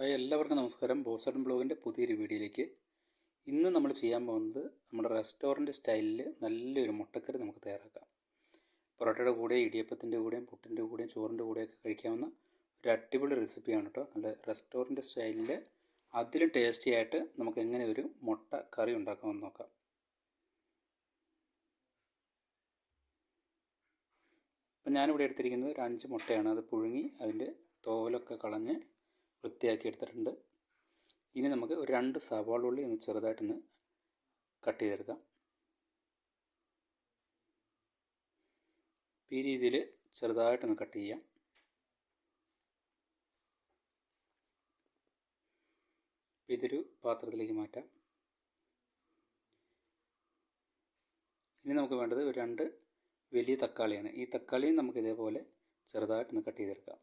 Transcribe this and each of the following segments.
Hi എല്ലാവർക്കും നമസ്കാരം. ബോസഡൻ ബ്ലോഗിന്റെ പുതിയൊരു വീഡിയോയിലേക്ക്. ഇന്ന് നമ്മൾ ചെയ്യാൻ പോകുന്നത് നമ്മുടെ റെസ്റ്റോറന്റ് സ്റ്റൈലിൽ നല്ലൊരു മുട്ടക്കറി നമുക്ക് തയ്യാറാക്കാം. പൊറോട്ടയുടെ കൂടെ ഇടിയപ്പത്തിന്റെ കൂടെയും പുട്ടിന്റെ കൂടെയും ചോറിന്റെ കൂടെയൊക്കെ കഴിക്കാവുന്ന ഒരു അടിപൊളി റെസിപ്പിയാണ് കേട്ടോ. നല്ല റെസ്റ്റോറന്റ് സ്റ്റൈലിൽ അതിലും ടേസ്റ്റി ആയിട്ട് നമുക്ക് എങ്ങനെ ഒരു മുട്ട കറി ഉണ്ടാക്കാമെന്ന് നോക്കാം. അപ്പം ഞാനിവിടെ എടുത്തിരിക്കുന്നത് ഒരു അഞ്ച് മുട്ടയാണ്. അത് പുഴുങ്ങി അതിന്റെ തോലൊക്കെ കളഞ്ഞ് വൃത്തിയാക്കി എടുത്തിട്ടുണ്ട്. ഇനി നമുക്ക് ഒരു രണ്ട് സവാള ഉള്ളി ഒന്ന് ചെറുതായിട്ടൊന്ന് കട്ട് ചെയ്തെടുക്കാം. ഈ രീതിയിൽ ചെറുതായിട്ടൊന്ന് കട്ട് ചെയ്യാം. ഇതൊരു പാത്രത്തിലേക്ക് മാറ്റാം. ഇനി നമുക്ക് വേണ്ടത് രണ്ട് വലിയ തക്കാളിയാണ്. ഈ തക്കാളിയും നമുക്ക് ഇതേപോലെ ചെറുതായിട്ടൊന്ന് കട്ട് ചെയ്തെടുക്കാം.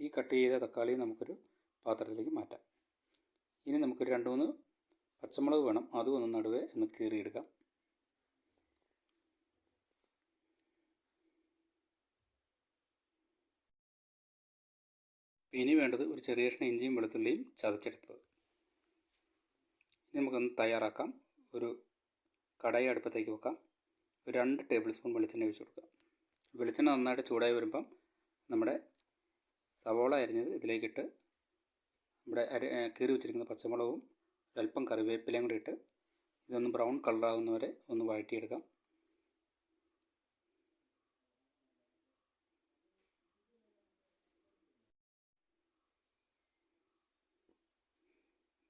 ഈ കട്ട് ചെയ്ത തക്കാളി നമുക്കൊരു പാത്രത്തിലേക്ക് മാറ്റാം. ഇനി നമുക്കൊരു രണ്ട് മൂന്ന് പച്ചമുളക് വേണം. അതും ഒന്ന് നടുവേ ഒന്ന് കീറിയെടുക്കാം. ഇനി വേണ്ടത് ഒരു ചെറിയ കഷ്ണം ഇഞ്ചിയും വെളുത്തുള്ളിയും ചതച്ചെടുത്തത്. ഇനി നമുക്കൊന്ന് തയ്യാറാക്കാം. ഒരു കടായി അടുപ്പത്തേക്ക് വെക്കാം. ഒരു രണ്ട് ടേബിൾ സ്പൂൺ വെളിച്ചെണ്ണ ഒഴിച്ച് കൊടുക്കാം. വെളിച്ചെണ്ണ നന്നായിട്ട് ചൂടായി വരുമ്പം നമ്മുടെ സവോള അരിഞ്ഞത് ഇതിലേക്കിട്ട് നമ്മുടെ അരി കീറി വെച്ചിരിക്കുന്ന പച്ചമുളകും അല്പം കറിവേപ്പിലയും കൂടി ഇട്ട് ഇതൊന്ന് ബ്രൗൺ കളറാകുന്നവരെ ഒന്ന് വഴറ്റിയെടുക്കാം.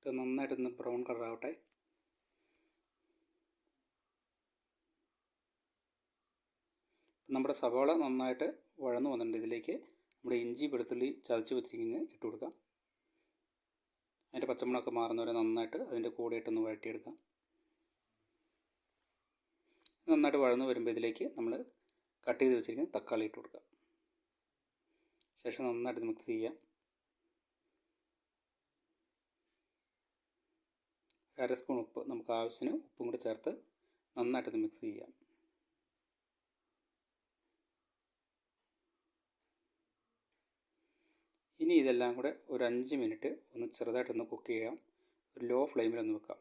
ഇത് നന്നായിട്ടൊന്ന് ബ്രൗൺ കളറാവട്ടെ. നമ്മുടെ സവാള നന്നായിട്ട് വഴന്നു വന്നിട്ടുണ്ട് ഇതിലേക്ക്. നമ്മുടെ ഇഞ്ചി വെളുത്തുള്ളി ചതച്ച് വെച്ചിരിക്കുന്നത് ഇട്ട് കൊടുക്കാം. അതിന്റെ പച്ചമുളകൊക്കെ മാറുന്നവരെ നന്നായിട്ട് അതിന്റെ കൂടെ ഇട്ടൊന്ന് വഴറ്റിയെടുക്കാം. നന്നായിട്ട് വഴന്ന് വരുമ്പോൾ ഇതിലേക്ക് നമ്മൾ കട്ട് ചെയ്ത് വെച്ചിരിക്കുന്ന തക്കാളി ഇട്ട് കൊടുക്കാം. ശേഷം നന്നായിട്ട് മിക്സ് ചെയ്യാം. അര സ്പൂൺ ഉപ്പ് നമുക്ക് ആവശ്യത്തിന് ഉപ്പും കൂടി ചേർത്ത് നന്നായിട്ടൊന്ന് മിക്സ് ചെയ്യാം. ഇനി ഇതെല്ലാം കൂടെ ഒരു അഞ്ച് മിനിറ്റ് ഒന്ന് ചെറുതായിട്ടൊന്ന് കുക്ക് ചെയ്യാം. ഒരു ലോ ഫ്ലെയിമിലൊന്ന് വെക്കാം.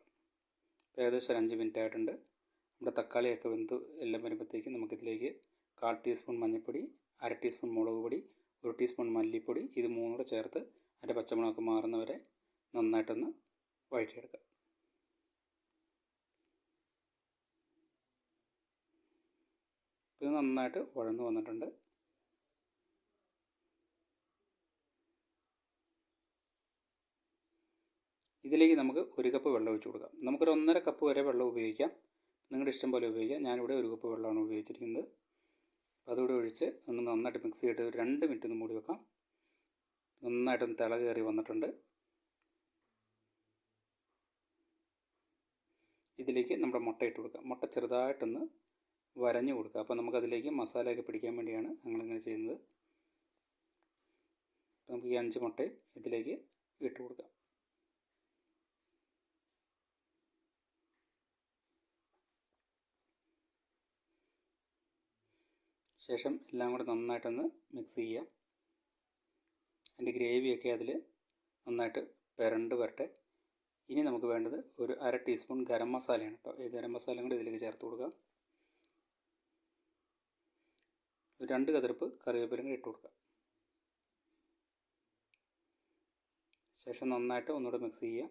ഏകദേശം ഒരു അഞ്ച് മിനിറ്റ് ആയിട്ടുണ്ട് നമ്മുടെ തക്കാളിയൊക്കെ വെന്ത് എല്ലാം വരുമ്പോഴത്തേക്കും നമുക്കിതിലേക്ക് കാൽ ടീസ്പൂൺ മഞ്ഞൾപ്പൊടി അര ടീസ്പൂൺ മുളക് പൊടി ഒരു ടീസ്പൂൺ മല്ലിപ്പൊടി ഇത് മൂന്നും കൂടെ ചേർത്ത് അതിന്റെ പച്ചമുളകൊക്കെ മാറുന്നവരെ നന്നായിട്ടൊന്ന് വഴറ്റിയെടുക്കാം. ഇത് നന്നായിട്ട് വഴന്നു വന്നിട്ടുണ്ട്. ഇതിലേക്ക് നമുക്ക് ഒരു കപ്പ് വെള്ളം ഒഴിച്ച് കൊടുക്കാം. നമുക്കൊരു ഒന്നര കപ്പ് വരെ വെള്ളം ഉപയോഗിക്കാം. നിങ്ങളുടെ ഇഷ്ടം പോലെ ഉപയോഗിക്കാം. ഞാനിവിടെ ഒരു കപ്പ് വെള്ളമാണ് ഉപയോഗിച്ചിരിക്കുന്നത്. അപ്പോൾ അതുകൂടെ ഒഴിച്ച് ഒന്ന് നന്നായിട്ട് മിക്സ് ചെയ്തിട്ട് ഒരു രണ്ട് മിനിറ്റ് ഒന്ന് മൂടി വെക്കാം. നന്നായിട്ടൊന്ന് തിള കയറി വന്നിട്ടുണ്ട്. ഇതിലേക്ക് നമ്മുടെ മുട്ട ഇട്ട് കൊടുക്കാം. മുട്ട ചെറുതായിട്ടൊന്ന് വരഞ്ഞു കൊടുക്കുക അപ്പോൾ നമുക്കതിലേക്ക് മസാലയൊക്കെ പിടിക്കാൻ വേണ്ടിയാണ് ഞങ്ങളിങ്ങനെ ചെയ്യുന്നത്. നമുക്ക് ഈ അഞ്ച് മുട്ടയും ഇതിലേക്ക് ഇട്ട് കൊടുക്കാം. ശേഷം എല്ലാം കൂടെ നന്നായിട്ടൊന്ന് മിക്സ് ചെയ്യുക. അതിന്റെ ഗ്രേവിയൊക്കെ അതിൽ നന്നായിട്ട് പെരണ്ട് വരട്ടെ. ഇനി നമുക്ക് വേണ്ടത് ഒരു അര ടീസ്പൂൺ ഗരം മസാലയാണ് കേട്ടോ ഈ ഗരം മസാലയും കൂടി ഇതിലേക്ക് ചേർത്ത് കൊടുക്കാം ഒരു രണ്ട് കതിർപ്പ് കറിവേപ്പിലും കൂടി ഇട്ട് കൊടുക്കാം ശേഷം നന്നായിട്ട് ഒന്നുകൂടെ മിക്സ് ചെയ്യാം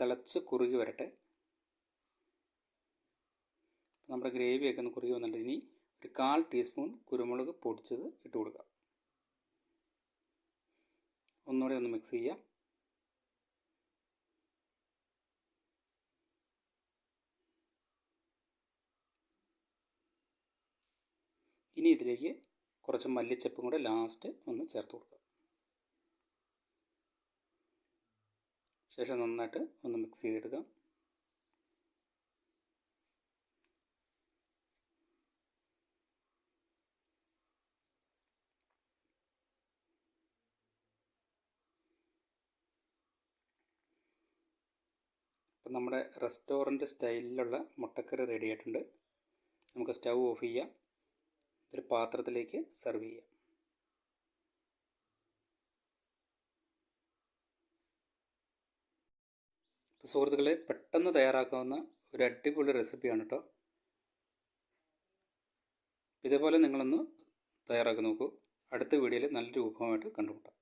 തിളച്ച് കുറുകി വരട്ടെ. നമ്മുടെ ഗ്രേവിയൊക്കെ ഒന്ന് കുറുകി വന്നിട്ട് ഇനി ഒരു കാൽ ടീസ്പൂൺ കുരുമുളക് പൊടിച്ചത് ഇട്ട് കൊടുക്കുക. ഒന്നുകൂടെ ഒന്ന് മിക്സ് ചെയ്യാം ഇനി ഇതിലേക്ക് കുറച്ച് മല്ലിച്ചപ്പും കൂടെ ലാസ്റ്റ് ഒന്ന് ചേർത്ത് കൊടുക്കുക. ശേഷം നന്നായിട്ട് ഒന്ന് മിക്സ് ചെയ്തെടുക്കാം. അപ്പം നമ്മുടെ റെസ്റ്റോറന്റ് സ്റ്റൈലിലുള്ള മുട്ടക്കറി റെഡി ആയിട്ടുണ്ട്. നമുക്ക് സ്റ്റൗ ഓഫ് ചെയ്യാം. ഒരു പാത്രത്തിലേക്ക് സെർവ് ചെയ്യാം. സുഹൃത്തുക്കളെ പെട്ടെന്ന് തയ്യാറാക്കാവുന്ന ഒരു അടിപൊളി റെസിപ്പിയാണ് കേട്ടോ ഇതേപോലെ നിങ്ങളൊന്ന് തയ്യാറാക്കി നോക്കൂ. അടുത്ത വീഡിയോയിൽ നല്ലൊരു വിഭവമായിട്ട് കണ്ടുമുട്ടാം.